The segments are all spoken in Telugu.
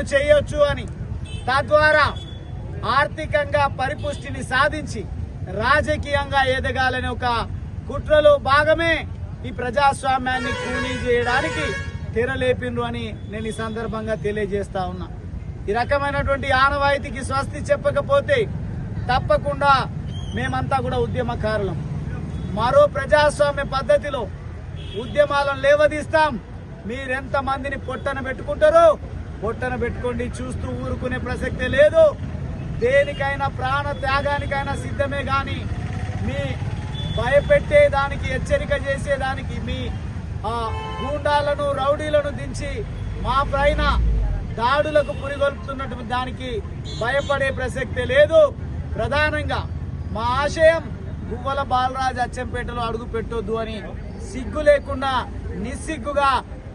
చేయొచ్చు అని. తద్వారా ఆర్థికంగా పరిపుష్టిని సాధించి రాజకీయంగా ఎదగాలని ఒక కుట్రలో భాగమే ఈ ప్రజాస్వామ్యాన్ని కూలీ చేయడానికి తెరలేపిండ్రు అని నేను ఈ సందర్భంగా తెలియజేస్తా ఉన్నా. ఈ రకమైనటువంటి ఆనవాయితీకి స్వస్తి చెప్పకపోతే తప్పకుండా మేమంతా కూడా ఉద్యమకారులం. మరో ప్రజాస్వామ్య పద్ధతిలో ఉద్యమాలను లేవదీస్తాం. మీరెంత మందిని పొట్టన పెట్టుకుంటారో పొట్టన పెట్టుకోండి చూస్తూ ఊరుకునే ప్రసక్తే లేదు. దేనికైనా ప్రాణ త్యాగానికైనా సిద్ధమే గాని మీ భయపెట్టే దానికి హెచ్చరిక చేసేదానికి మీ ఆ గూండాలను రౌడీలను దించి మా పైన దాడులకు పురిగొల్పుతున్నటువంటి దానికి భయపడే ప్రసక్తే లేదు. ప్రధానంగా మా ఆశయం గువ్వల బాలరాజ్ అచ్చంపేటలో అడుగు పెట్టొద్దు అని సిగ్గు లేకుండా నిస్సిగ్గుగా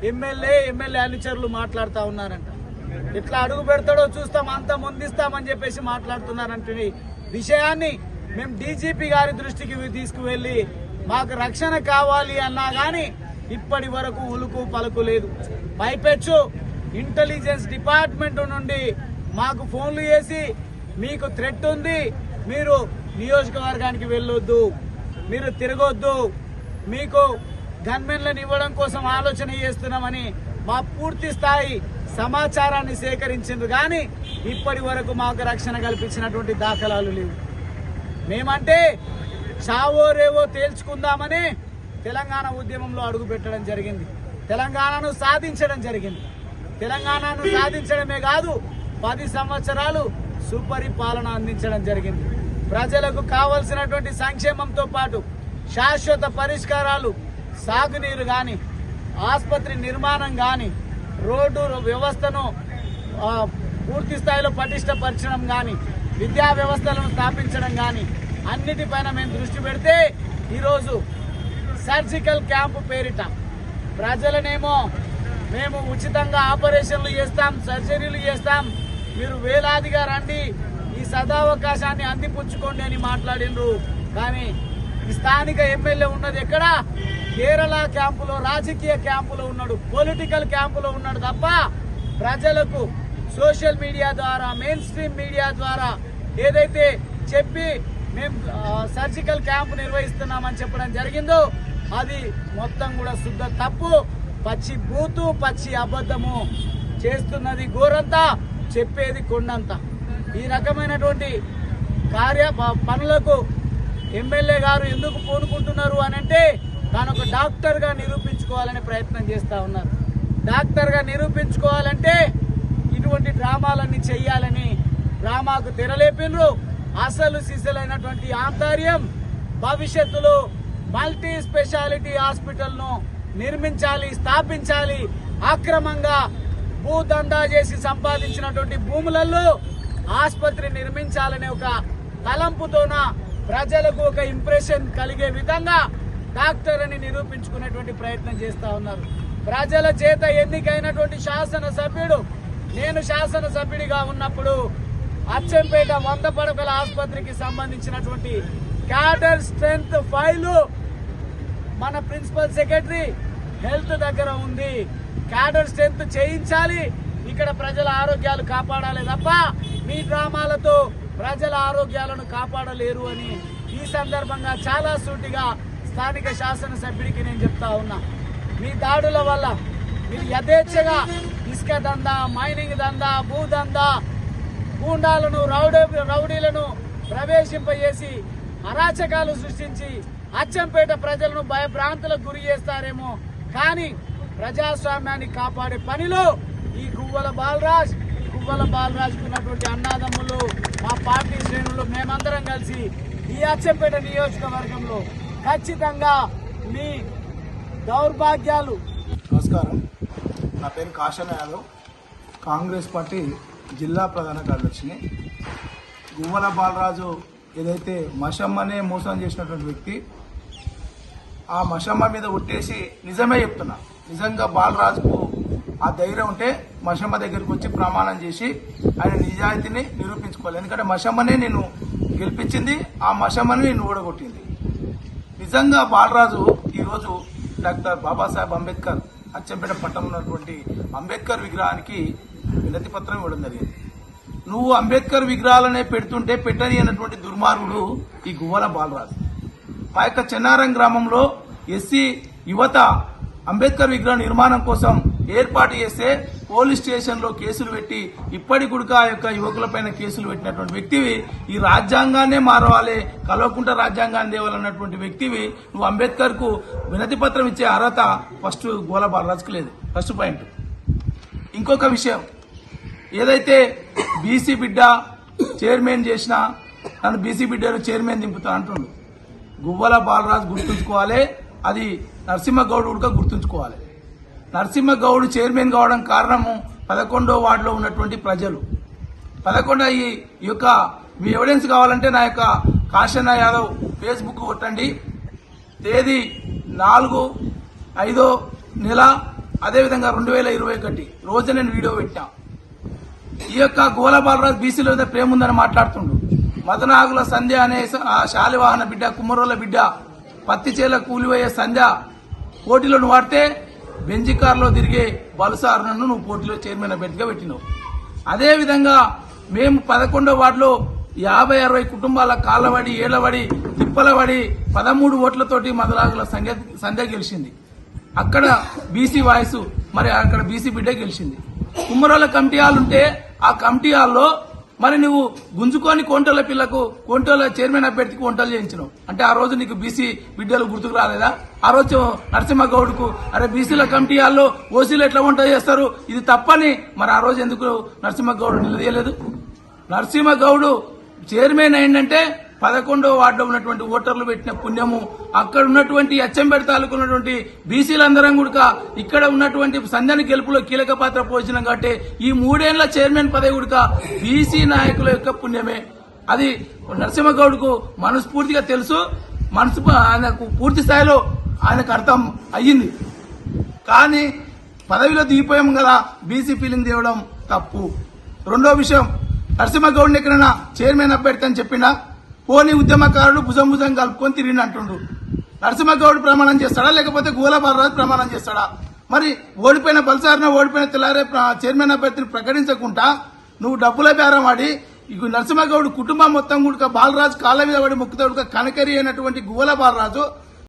ఎమ్మెల్యే ఎమ్మెల్యే అనుచరులు మాట్లాడుతూ ఉన్నారంట. ఎట్లా అడుగు పెడతాడో చూస్తాం అంత ముందిస్తామని చెప్పేసి మాట్లాడుతున్నారంటే విషయాన్ని మేము డీజీపీ గారి దృష్టికి తీసుకువెళ్ళి మాకు రక్షణ కావాలి అన్నా కానీ ఇప్పటి వరకు ఉలుకు పలుకు లేదు. పైపెచ్చు ఇంటెలిజెన్స్ డిపార్ట్మెంట్ నుండి మాకు ఫోన్లు చేసి మీకు థ్రెట్ ఉంది మీరు నియోజకవర్గానికి వెళ్ళొద్దు మీరు తిరగొద్దు మీకు గన్మెన్లను ఇవ్వడం కోసం ఆలోచన చేస్తున్నామని మా పూర్తి స్థాయి సమాచారాన్ని సేకరించింది కానీ ఇప్పటి వరకు మాకు రక్షణ కల్పించినటువంటి దాఖలాలు లేవు. మేమంటే చావో రేవో తేల్చుకుందామని తెలంగాణ ఉద్యమంలో అడుగు పెట్టడం జరిగింది. తెలంగాణను సాధించడం జరిగింది. తెలంగాణను సాధించడమే కాదు పది సంవత్సరాలు సుపరిపాలన అందించడం జరిగింది. ప్రజలకు కావలసినటువంటి సంక్షేమంతో పాటు శాశ్వత పరిష్కారాలు సాగునీరు కానీ ఆసుపత్రి నిర్మాణం కానీ రోడ్డు వ్యవస్థను పూర్తి స్థాయిలో పటిష్టపరచడం కానీ విద్యా వ్యవస్థలను స్థాపించడం కానీ అన్నిటిపైన మేము దృష్టి పెడితే ఈరోజు సర్జికల్ క్యాంపు పేరిట ప్రజలనేమో మేము ఉచితంగా ఆపరేషన్లు చేస్తాం సర్జరీలు చేస్తాం. మీరు వేలాదిగా రండి ఈ సదావకాశాన్ని అందిపుచ్చుకోండి అని మాట్లాడినరు. కానీ స్థానిక ఎమ్మెల్యే ఉన్నది ఎక్కడ? కేరళ క్యాంపులో రాజకీయ క్యాంపులో ఉన్నాడు పొలిటికల్ క్యాంపులో ఉన్నాడు తప్ప ప్రజలకు సోషల్ మీడియా ద్వారా మెయిన్ స్ట్రీమ్ మీడియా ద్వారా ఏదైతే చెప్పి మేము సర్జికల్ క్యాంప్ నిర్వహిస్తున్నామని చెప్పడం జరిగిందో అది మొత్తం కూడా శుద్ధ తప్పు. పచ్చి బూతు పచ్చి అబద్ధము చేస్తున్నది గోరంతా చెప్పేది కొండంత. ఈ రకమైనటువంటి కార్య పనులకు ఎమ్మెల్యే గారు ఎందుకు పూనుకుంటున్నారు అని అంటే తాను ఒక డాక్టర్గా నిరూపించుకోవాలని ప్రయత్నం చేస్తూ ఉన్నారు. డాక్టర్గా నిరూపించుకోవాలంటే ఇటువంటి డ్రామాలన్నీ చెయ్యాలని డ్రామాకు తెరలేపినరు. అసలు సిసలైనటువంటి ఆంతర్యం భవిష్యత్తులో మల్టీ స్పెషాలిటీ హాస్పిటల్ను నిర్మించాలి స్థాపించాలి అక్రమంగా భూదందా చేసి సంపాదించినటువంటి భూములలో ఆసుపత్రి నిర్మించాలనే ఒక తలంపుతోన ప్రజలకు ఒక ఇంప్రెషన్ కలిగే విధంగా డాక్టర్ అని నిరూపించుకునేటువంటి ప్రయత్నం చేస్తా ఉన్నారు. ప్రజల చేత ఎన్నికైనటువంటి శాసన సభ్యుడు నేను శాసనసభ్యుడిగా ఉన్నప్పుడు అచ్చంపేట వంద పడకల ఆసుపత్రికి సంబంధించినటువంటి క్యాడర్ స్ట్రెంత్ ఫైలు మన ప్రిన్సిపల్ సెక్రటరీ హెల్త్ దగ్గర ఉంది. క్యాడర్ స్ట్రెంత్ చేయించాలి. ఇక్కడ ప్రజల ఆరోగ్యాలు కాపాడాలి తప్ప మీ డ్రామాలతో ప్రజల ఆరోగ్యాలను కాపాడలేరు అని ఈ సందర్భంగా చాలా సూటిగా స్థానిక శాసనసభ్యుడికి నేను చెప్తా ఉన్నా. మీ దాడుల వల్ల మీరు యథేచ్ఛగా ఇసుక దందా మైనింగ్ దందా భూ దందా గూండాలను రౌడీ రౌడీలను ప్రవేశింపజేసి అరాచకాలు సృష్టించి అచ్చంపేట ప్రజలను భయభ్రాంతులకు గురి చేస్తారేమో. కానీ ప్రజాస్వామ్యాన్ని కాపాడే పనిలో ఈ గువ్వల బాలరాజ్ గువ్వల బాలరాజ్ ఉన్నటువంటి అన్నాదమ్ములు మేమందరం కలిసి ఈ అచ్చంపేట నియోజకవర్గంలో ఖచ్చితంగా మీ దౌర్భాగ్యాలు. నమస్కారం. నా పేరు కాశన యాదవ్. కాంగ్రెస్ పార్టీ జిల్లా ప్రధాన కార్యదర్శిని. గువ్వల బాలరాజు ఏదైతే మషమ్మనే మోసం చేసినటువంటి వ్యక్తి ఆ మషమ్మ మీద ఒట్టేసి నిజమే చెప్తున్నా. నిజంగా బాలరాజుకు ఆ ధైర్యం ఉంటే మషమ్మ దగ్గరికి వచ్చి ప్రమాణం చేసి ఆయన నిజాయితీని నిరూపించుకోవాలి. ఎందుకంటే మషమ్మనే నేను గెలిపించింది ఆ మషమ్మని నేను ఓడగొట్టింది నిజంగా బాలరాజు ఈరోజు డాక్టర్ బాబాసాహెబ్ అంబేద్కర్ అచ్చంపేట పట్టణంలో ఉన్నటువంటి అంబేద్కర్ విగ్రహానికి వినతి పత్రం ఇవ్వడం జరిగింది. నువ్వు అంబేద్కర్ విగ్రహాలనే పెడుతుంటే పెట్టని అన్నటువంటి దుర్మార్గుడు ఈ గువ్వల బాలరాజు. మా యొక్క చెన్నారం గ్రామంలో ఎస్సీ యువత అంబేద్కర్ విగ్రహ నిర్మాణం కోసం ఏర్పాటు చేస్తే పోలీస్ స్టేషన్లో కేసులు పెట్టి ఇప్పటి గుడిక ఆ యొక్క యువకులపైన కేసులు పెట్టినటువంటి వ్యక్తివి. ఈ రాజ్యాంగాన్నే మారవాలి. కలవకుంట రాజ్యాంగాన్ని దేవాలన్నటువంటి వ్యక్తివి. నువ్వు అంబేద్కర్కు వినతి పత్రం ఇచ్చే అర్హత ఫస్ట్ గోల బాలరాజుకు లేదు. First point. ఇంకొక విషయం. ఏదైతే బీసీ బిడ్డ చైర్మన్ చేసినా నన్ను బీసీ బిడ్డను చైర్మన్ దింపుతా అంటుండు. గువ్వల బాలరాజు గుర్తుంచుకోవాలి. అది నరసింహగౌడ్ కూడా గుర్తుంచుకోవాలి. నరసింహగౌడ్ చైర్మన్ కావడం కారణము పదకొండో వార్డులో ఉన్నటువంటి ప్రజలు. పదకొండో ఈ యొక్క మీ ఎవిడెన్స్ కావాలంటే నా యొక్క కాశన్న యాదవ్ ఫేస్బుక్ కొట్టండి. తేదీ నాలుగు ఐదో నెల అదేవిధంగా రెండు వేల ఇరవై ఒకటి. రోజు నేను వీడియో పెట్టా. ఈ యొక్క గోల బాలరాజు బీసీలో మీద ప్రేమ ఉందని మాట్లాడుతుండు. మదనాగుల సంధ్య అనే ఆ శాలివాహన బిడ్డ కుమ్మరోల బిడ్డ పత్తి చేల కూలిపోయే సంధ్య పోటీలో నువ్వు వాడితే బెంజి కారులో తిరిగే బలుసారును నువ్వు పోటీలో చైర్మన్ అభ్యర్థిగా పెట్టినావు. అదేవిధంగా మేము పదకొండో వార్డులో యాభై అరవై కుటుంబాల కాళ్ళబడి ఏళ్ళబడి తిప్పలబడి పదమూడు ఓట్లతోటి మదనాగుల సంధ్య సంధ్య గెలిచింది. అక్కడ బీసీ వాయిస్ మరి అక్కడ బీసీ బిడ్డ గెలిచింది. కుమ్మరోళ్ళ కమిటీ హాల్ ఉంటే ఆ కమిటీ హాల్లో మరి నువ్వు గుంజుకొని కోంటోల పిల్లకు కోంటోల చైర్మన్ అభ్యర్థికి వంటలు చేయించినావు. అంటే ఆ రోజు నీకు బీసీ బిడ్డలు గుర్తుకు రాలేదా? ఆ రోజు నరసింహగౌడ్కు అరే బీసీల కమిటీ వాళ్ళు ఓసీలు ఎట్లా వంట చేస్తారు? ఇది తప్పని మరి ఆ రోజు ఎందుకు నరసింహగౌడ్ నిలదీయలేదు? నరసింహగౌడు చైర్మన్ అయిందంటే పదకొండో వార్డులో ఉన్నటువంటి ఓటర్లు పెట్టిన పుణ్యము అక్కడ ఉన్నటువంటి అచ్చంపేట తాలూకు ఉన్నటువంటి బీసీలందరం కూడా ఇక్కడ ఉన్నటువంటి సంధ్యాని గెలుపులో కీలక పాత్ర పోషించడం కాబట్టి ఈ మూడేళ్ళ చైర్మన్ పదవి కూడా బీసీ నాయకుల యొక్క పుణ్యమే. అది నరసింహగౌడ్కు మనస్ఫూర్తిగా తెలుసు. మనసు ఆయనకు పూర్తి స్థాయిలో ఆయనకు అర్థం అయ్యింది. కానీ పదవిలో దిగిపోయాం కదా బీసీ ఫీలింగ్ తేవడం తప్పు. రెండో విషయం నరసింహగౌడ్ని ఎక్కడైనా చైర్మన్ అభ్యర్థి అని చెప్పినా పోనీ ఉద్యమకారుడు భుజం భుజం కలుపుకొని తిరిగి అంటుండ్రు నరసింహగౌడ్ ప్రమాణం చేస్తాడా? లేకపోతే గోల బాలరాజు ప్రమాణం చేస్తాడా? మరి ఓడిపోయిన బలసారిన ఓడిపోయిన తెల్లారే చైర్మన్ అభ్యర్థిని ప్రకటించకుండా నువ్వు డబ్బుల బేరం ఆడి నరసింహగౌడ్ కుటుంబం మొత్తం కూడా బాలరాజు కాళ్ళ మీద పడి మొక్కుతాడు కనకరి అయినటువంటి గువ్వల బాలరాజు